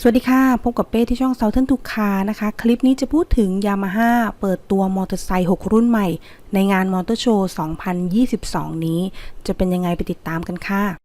สวัสดีค่ะ พบกับเป้ที่ช่อง Southern to Car นะคะ คลิปนี้จะพูดถึงยามาฮ่าเปิดตัวมอเตอร์ไซค์6 รุ่นใหม่ ในงานมอเตอร์โชว์ 2022 นี้ จะเป็นยังไงไปติดตามกันค่ะ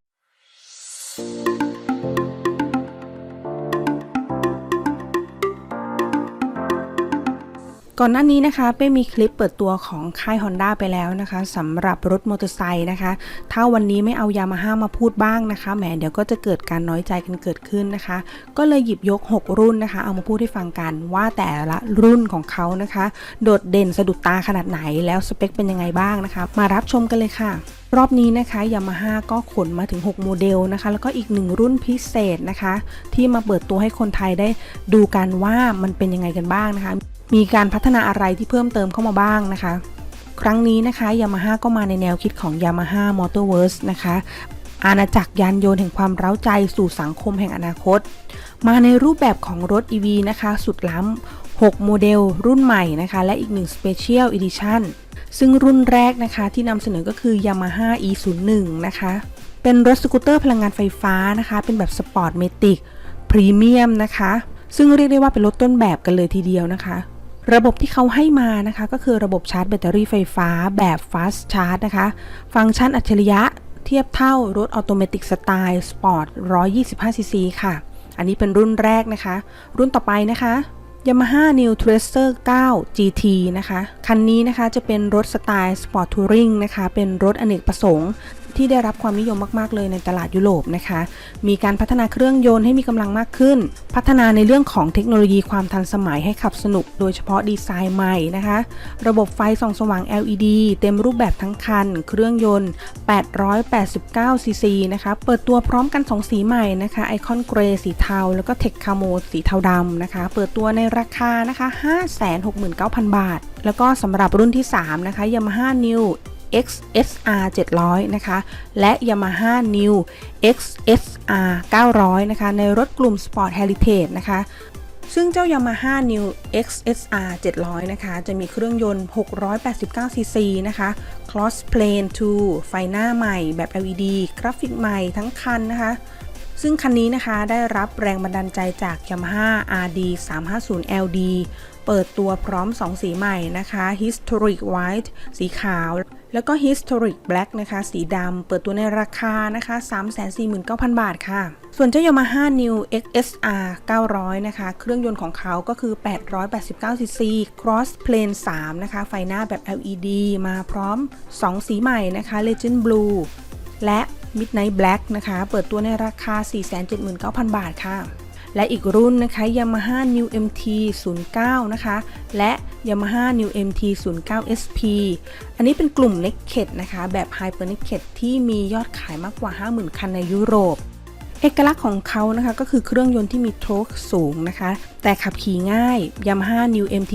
ก่อนหน้านี้นะคะเป้มีคลิปเปิดตัวของค่าย Honda ไปแล้วนะคะสำหรับรถมอเตอร์ไซค์นะคะ ถ้าวันนี้ไม่เอายามาฮ่ามาพูดบ้างนะคะแหมเดี๋ยวก็จะเกิดการน้อยใจกันเกิดขึ้นนะคะ ก็เลยหยิบยก 6 รุ่นนะคะ เอามาพูดให้ฟังกันว่าแต่ละรุ่นของเขานะคะ โดดเด่นสะดุดตาขนาดไหนแล้วสเปคเป็นยังไงบ้างนะคะ มารับชมกันเลยค่ะรอบนี้นะคะยามาฮ่าก็ขนมาถึง 6 โมเดลนะคะ แล้วก็อีกหนึ่งรุ่นพิเศษนะคะ ที่มาเปิดตัวให้คนไทยได้ดูกันว่ามันเป็นยังไงกันบ้างนะคะ มีการพัฒนาอะไรที่เพิ่มเติมเข้ามาบ้างนะคะ ครั้งนี้นะคะยามาฮ่าก็มาในแนวคิดของ Yamaha Motorverse นะคะ อาณาจักรยานยนต์แห่งความเร้าใจสู่สังคมแห่งอนาคต มาในรูปแบบของรถ EV นะคะ สุดล้ำ 6 โมเดล รุ่นใหม่นะคะ และอีก1 Special Edition ซึ่งรุ่นแรกนะคะที่นำเสนอก็คือ Yamaha E01 นะคะ เป็นรถสกูตเตอร์พลังงานไฟฟ้านะคะ เป็นแบบสปอร์ตเมติกพรีเมียมนะคะ ซึ่งเรียกได้ว่าเป็นรถต้นแบบกันเลยทีเดียวนะคะ ระบบที่เขาให้มานะคะก็คือระบบชาร์จแบตเตอรี่ไฟฟ้าแบบ Fast Charge นะคะ ฟังก์ชันอัจฉริยะเทียบเท่ารถออโตเมติกสไตล์สปอร์ต 125cc ค่ะ อันนี้เป็นรุ่นแรกนะคะ รุ่นต่อไปนะคะ Yamaha New Tracer 9 GT นะคะ คันนี้นะคะจะเป็นรถสไตล์สปอร์ตทัวริงนะคะ เป็นรถอเนกประสงค์ ที่ได้รับความนิยมมากๆเลยในตลาดยุโรปนะคะ มีการพัฒนาเครื่องยนต์ให้มีกำลังมากขึ้น พัฒนาในเรื่องของเทคโนโลยีความทันสมัยให้ขับสนุก โดยเฉพาะดีไซน์ใหม่นะคะ ระบบไฟส่องสว่าง LED เต็มรูปแบบทั้งคัน เครื่องยนต์ 889 ซีซีนะคะ เปิดตัวพร้อมกัน 2 สีใหม่นะคะไอคอนเกรย์สีเทา แล้วก็เทคคาโมสีเทาดำนะคะ เปิดตัวในราคานะคะ 569,000 บาท แล้วก็สำหรับรุ่นที่ 3 นะคะ Yamaha New XSR 700 นะคะ และ Yamaha New XSR 900 นะคะ ในรถกลุ่ม Sport Heritage นะคะ ซึ่งเจ้า Yamaha New XSR 700 นะคะ จะมีเครื่องยนต์ 689 cc นะคะ Cross Plane 2 ไฟหน้าใหม่แบบ LED กราฟิกใหม่ทั้งคันนะคะซึ่งคันนี้นะคะได้รับแรงบันดาลใจจาก Yamaha RD 350 LD เปิดตัวพร้อม 2 สีใหม่นะคะ Historic White สีขาว แล้วก็ Historic Black นะคะ สีดำเปิดตัวในราคานะคะ 349,000 บาทค่ะ ส่วนเจ้า Yamaha New XSR 900 นะคะ เครื่องยนต์ของเขาก็คือ 889 cc Cross Plane 3 นะคะ ไฟหน้าแบบ LED มาพร้อม 2 สีใหม่นะคะ Legend Blue และ Midnight Black นะคะ เปิดตัวในราคา 479,000 บาทค่ะ และอีกรุ่นนะคะ Yamaha New MT 09นะคะ และ Yamaha New MT 09 SP อันนี้เป็นกลุ่ม Naked นะคะ แบบ Hyper Naked ที่มียอดขายมากกว่า 50,000 คันในยุโรปเอกลักษณ์ของเขานะคะก็คือเครื่องยนต์ที่มีโทรคสูงนะคะ แต่ขับขี่ง่าย Yamaha New MT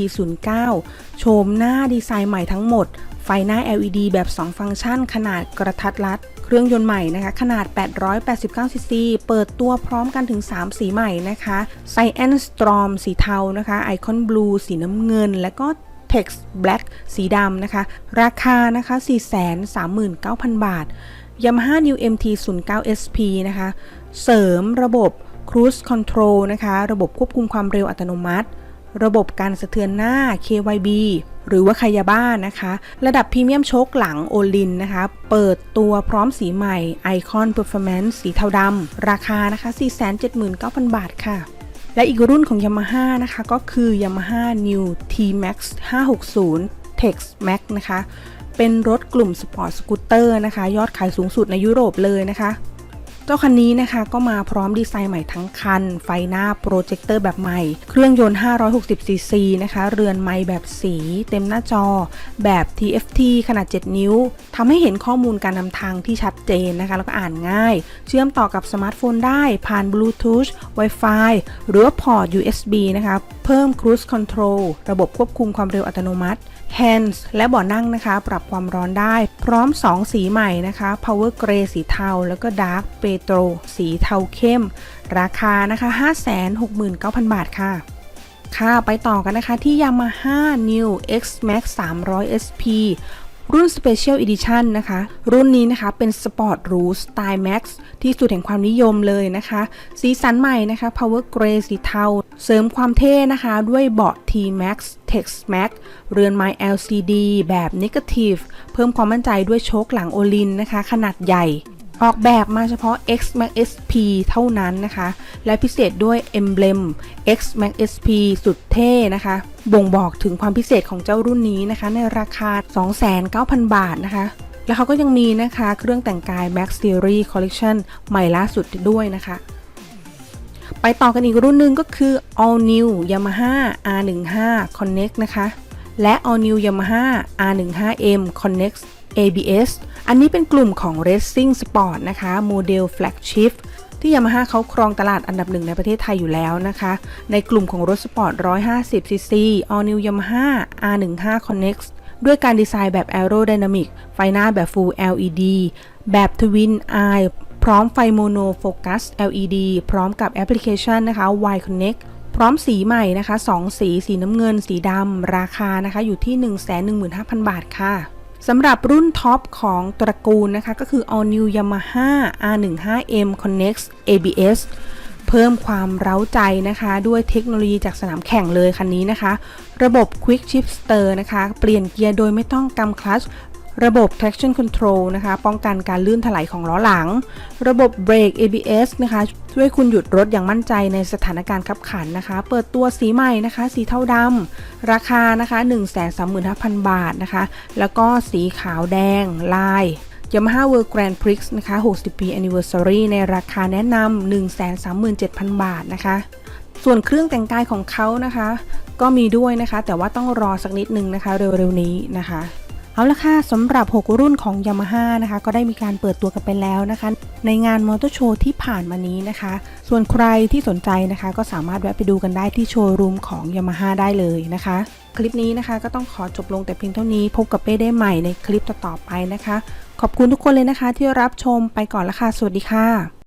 09 โฉมหน้าดีไซน์ใหม่ทั้งหมด ไฟหน้า LED แบบ 2 ฟังก์ชัน ขนาดกระทัดรัด เครื่องยนต์ใหม่นะคะ ขนาด 889 ซีซี เปิดตัวพร้อมกันถึง 3 สีใหม่นะคะ Cyan Storm สีเทานะคะ Icon Blue สีน้ำเงิน และก็ Tex Black สีดำนะคะ ราคานะคะ 439,000 บาท Yamaha New MT 09 SP นะคะ เสริมระบบ Cruise Control นะคะ ระบบควบคุมความเร็วอัตโนมัติ ระบบการสะเทือนหน้า KYB หรือว่าคายาบ้านะคะ ระดับพรีเมียมโชคหลังโอลินนะคะ เปิดตัวพร้อมสีใหม่ Icon Performance สีเทาดำ ราคานะคะ 479,000 บาทค่ะ และอีกรุ่นของ Yamaha นะคะ ก็คือ Yamaha New T-Max 560 Tex Max นะคะ เป็นรถกลุ่มสปอร์ตสกูตเตอร์นะคะ ยอดขายสูงสุดในยุโรปเลยนะคะ เจ้าคันนี้นะคะก็มาพร้อมดีไซน์ใหม่ทั้งคัน ไฟหน้าโปรเจคเตอร์แบบใหม่ เครื่องยนต์ 560 ซีซีนะคะ เรือนไม้แบบสี เต็มหน้าจอ แบบ TFT ขนาด 7 นิ้ว ทำให้เห็นข้อมูลการนำทางที่ชัดเจนนะคะ แล้วก็อ่านง่าย เชื่อมต่อกับสมาร์ทโฟนได้ผ่าน Bluetooth Wi-Fi หรือพอร์ต USB นะคะ เพิ่ม Cruise Control ระบบควบคุมความเร็วอัตโนมัติ Hands และเบาะนั่งนะคะ ปรับความร้อนได้ พร้อม 2 สีใหม่นะคะ Power Gray สีเทา แล้วก็ Dark สีเทาเข้ม ราคานะคะ 569,000 บาทค่ะ ค่ะไปต่อกันนะคะที่ Yamaha New X Max 300 SP รุ่น Special Edition นะคะ รุ่นนี้นะคะเป็น Sport หรู Style Max ที่สุดแห่งความนิยมเลยนะคะ สีสันใหม่นะคะ Power Gray สีเทา เสริมความเท่นะคะ ด้วยเบาะ T Max Tex Max เรือนไม้ LCD แบบ Negative เพิ่มความมั่นใจด้วยโชคหลังโอลินนะคะ ขนาดใหญ่ ออกแบบมาเฉพาะ X Max SP เท่านั้นนะคะ และพิเศษด้วย Emblem X Max SP สุดเท่นะคะ บ่งบอกถึงความพิเศษของเจ้ารุ่นนี้นะคะ ในราคา 29,000 บาทนะคะ แล้วเขาก็ยังมีนะคะเครื่องแต่งกาย Max Series Collection ใหม่ล่าสุดด้วยนะคะ ไปต่อกันอีกรุ่นหนึ่งก็คือ All New Yamaha R15 Connect นะคะ และ All New Yamaha R15M Connect ABS อันนี้เป็นกลุ่มของ Racing Sport นะคะโมเดล Flagship ที่ Yamaha เขาครองตลาดอันดับหนึ่งในประเทศไทยอยู่แล้วนะคะ ในกลุ่มของรถสปอร์ต 150cc All New Yamaha R15 Connect ด้วยการดีไซน์แบบ Aerodynamic ไฟหน้าแบบ Full LED แบบ Twin Eye พร้อมไฟโมโนโฟกัส LED พร้อมกับแอปพลิเคชันนะคะ Y Connect พร้อมสีใหม่นะคะ 2 สี สีน้ำเงิน สีดำ ราคานะคะอยู่ที่ 115,000 บาทค่ะ สำหรับรุ่นท็อปของตระกูลนะคะ ก็คือ All New Yamaha R15M Connect ABS เพิ่มความเร้าใจนะคะ ด้วยเทคโนโลยีจากสนามแข่งเลยคันนี้นะคะ ระบบ Quick Shifter นะคะ เปลี่ยนเกียร์โดยไม่ต้องกำคลัตช์ ระบบ traction control นะคะ ป้องกันการลื่นถลายของล้อหลัง ระบบเบรก ABS นะคะ ช่วยคุณหยุดรถอย่างมั่นใจในสถานการณ์ขับขันนะคะ เปิดตัวสีใหม่นะคะ สีเทาดำ ราคานะคะ 135,000 บาทนะคะ แล้วก็สีขาวแดงลาย Yamaha World Grand Prix นะคะ 60 ปี Anniversary ในราคาแนะนำ137,000 บาทนะคะ ส่วนเครื่องแต่งกายของเขานะคะ ก็มีด้วยนะคะ แต่ว่าต้องรอสักนิดนึงนะคะ เร็วๆนี้นะคะ เอาละค่ะสำหรับ 6 รุ่นของ Yamaha นะคะ ก็ได้มีการเปิดตัวกันไปแล้วนะคะ ในงานมอเตอร์โชว์ที่ผ่านมานี้นะคะ ส่วนใครที่สนใจนะคะ ก็สามารถแวะไปดูกันได้ที่โชว์รูมของ Yamaha ได้เลยนะคะ คลิปนี้นะคะก็ต้องขอจบลงแต่เพียงเท่านี้พบกับเป้ได้ใหม่ในคลิปต่อๆไปนะคะ ขอบคุณทุกคนเลยนะคะ ที่รับชมไปก่อนละค่ะสวัสดีค่ะ